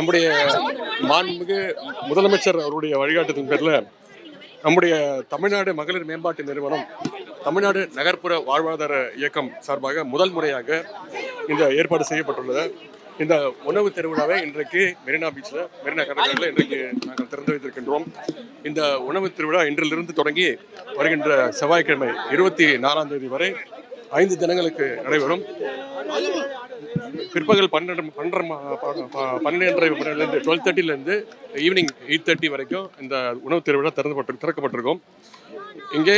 நம்முடைய மாண்புமிகு முதலமைச்சர் அவருடைய வழிகாட்டுதலின் பேரில் நம்முடைய தமிழ்நாடு மகளிர் மேம்பாட்டு நிறுவனம் தமிழ்நாடு நகர்ப்புற வாழ்வாதார இயக்கம் சார்பாக முதல் முறையாக இந்த ஏற்பாடு செய்யப்பட்டுள்ளது. இந்த உணவு திருவிழாவை இன்றைக்கு மெரினா பீச்சில் மெரினா கடற்கரையில் இன்றைக்கு நாங்கள் திறந்து வைத்திருக்கின்றோம். இந்த உணவு திருவிழா இன்றிலிருந்து தொடங்கி வருகின்ற செவ்வாய்க்கிழமை இருபத்தி நாலாம் தேதி வரை ஐந்து தினங்களுக்கு நடைபெறும். பிற்பகல் பன்னெண்டு பன்னெண்டு பன்னெண்டு பன்னெண்டரை டுவெல் தேர்ட்டிலேருந்து ஈவினிங் எயிட் தேர்ட்டி வரைக்கும் இந்த உணவு திருவிழா திறந்துபட்டு திறக்கப்பட்டிருக்கும். இங்கே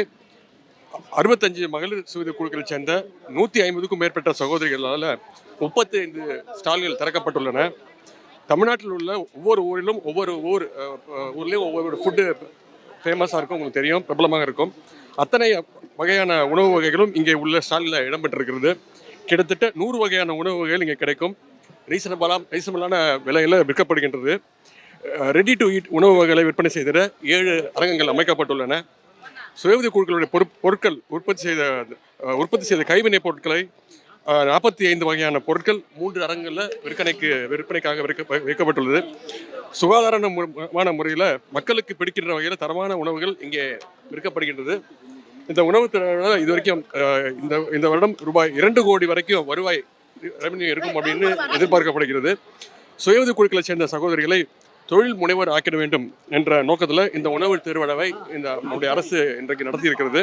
அறுபத்தஞ்சு மகளிர் சுவித குழுக்களை சேர்ந்த நூற்றி ஐம்பதுக்கும் மேற்பட்ட சகோதரிகளால் முப்பத்தி ஐந்து ஸ்டால்கள் திறக்கப்பட்டுள்ளன. தமிழ்நாட்டில் உள்ள ஒவ்வொரு ஊரிலும் ஒவ்வொரு ஊர் ஊர்லேயும் ஒவ்வொரு ஃபுட்டு ஃபேமஸாக இருக்கும் உங்களுக்கு தெரியும் பிரபலமாக இருக்கும். அத்தனை வகையான உணவு வகைகளும் இங்கே உள்ள ஸ்டாலில் இடம்பெற்றிருக்கிறது. கிட்டத்தட்ட நூறு வகையான உணவு வகைகள் இங்கே கிடைக்கும். ரீசனபிளாக ரீசனபிளான விலையில் விற்கப்படுகின்றது. ரெடி டு ஈட் உணவு வகைகளை விற்பனை செய்திட ஏழு அரங்கங்கள் அமைக்கப்பட்டுள்ளன. சுயஉதவி குழுக்களுடைய பொருட் பொருட்கள் உற்பத்தி செய்த உற்பத்தி செய்த கைவினைப் பொருட்களை நாற்பத்தி ஐந்து வகையான பொருட்கள் மூன்று அரங்குகளில் விற்பனைக்கு விற்பனைக்காக விற்க வைக்கப்பட்டுள்ளது சுகாதாரமான முறையில் மக்களுக்கு பிடிக்கின்ற வகையில் தரமான உணவுகள் இங்கே விற்கப்படுகின்றது. இந்த உணவு திருவிழா இது வரைக்கும் இந்த இந்த வருடம் ரூபாய் இரண்டு கோடி வரைக்கும் வருவாய் ரெவன்யூ இருக்கும் அப்படின்னு எதிர்பார்க்கப்படுகிறது. சுயஉதவி குழுக்களை சேர்ந்த சகோதரிகளை தொழில் முனைவர் ஆக்கிட வேண்டும் என்ற நோக்கத்தில் இந்த உணவு திருவிழாவை இந்த நம்முடைய அரசு இன்றைக்கு நடத்தி இருக்கிறது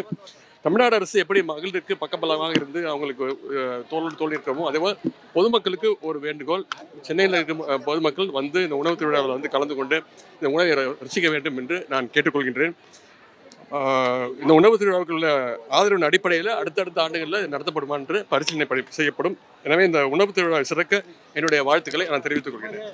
தமிழ்நாடு அரசு எப்படி மகளிருக்கு பக்கபலமாக இருந்து அவங்களுக்கு தோளோடு தோல் இருக்கமோ அதேபோல் பொதுமக்களுக்கு ஒரு வேண்டுகோள். சென்னையில் இருக்கும் பொதுமக்கள் வந்து இந்த உணவு திருவிழாவில் வந்து கலந்து கொண்டு இந்த உணவை ர- ரசிக்க வேண்டும் என்று நான் கேட்டுக்கொள்கின்றேன். இந்த உணவு திருவிழாவுக்குள்ள ஆதரவின் அடிப்படையில் அடுத்தடுத்த ஆண்டுகளில் நடத்தப்படுமா என்று பரிசீலனை செய்யப்படும். எனவே இந்த உணவு திருவிழா சிறக்க என்னுடைய வாழ்த்துக்களை நான் தெரிவித்துக் கொள்கிறேன்.